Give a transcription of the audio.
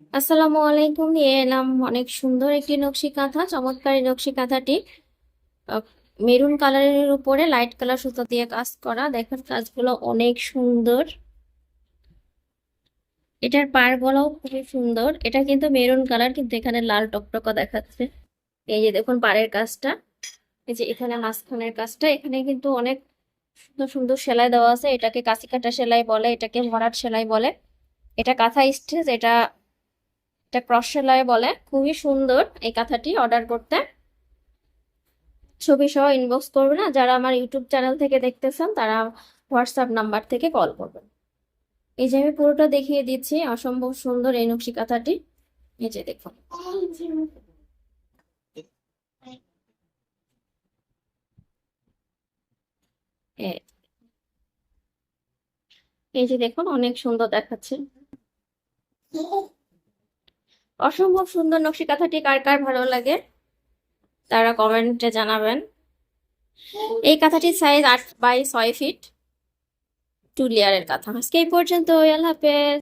আসসালামু আলাইকুম, নিয়ে এলাম অনেক সুন্দর একটি নকশি কাঁথা চমৎকার নকশি কাঁথাটি মেরুন কালারের উপরে লাইট কালার সুতো দিয়ে কাজ করা। দেখেন কাজগুলো অনেক সুন্দর। এটার পাড়গুলোও খুবই সুন্দর। এটা কিন্তু মেরুন কালার, কিন্তু এখানে লাল টকটকা দেখাচ্ছে। এই যে দেখুন পাড়ের কাজটা। এই যে এখানে মাঝখানের কাজটা। এখানে কিন্তু অনেক সুন্দর সুন্দর সেলাই দেওয়া আছে। এটাকে কাঁচি কাটা সেলাই বলে, এটাকে ভরাট সেলাই বলে। এটা কাঁথা স্টিচ, এটা এটা ক্রস সেলাই বলে। খুবই সুন্দর এই কাঁথাটি অর্ডার করতে। ছবি সহ ইনবক্স করবেন না? যারা আমার ইউটিউব চ্যানেল থেকে দেখতেছেন, তারা হোয়াটসঅ্যাপ নাম্বার থেকে কল করবেন। এই যে আমি পুরোটা দেখিয়ে দিচ্ছি, অসম্ভব সুন্দর এই নকশি কাঁথাটি। এই যে দেখুন। এই যে দেখুন, অনেক সুন্দর দেখাচ্ছে। অসম্ভব সুন্দর নকশি কাঁথাটি কার কার ভালো লাগে? তারা কমেন্টে জানাবেন। এই কাঁথাটির সাইজ আট বাই ছয় ফিট টু লেয়ারের কাঁথা। আজকে এই পর্যন্ত আল্লাহ হাফেজ।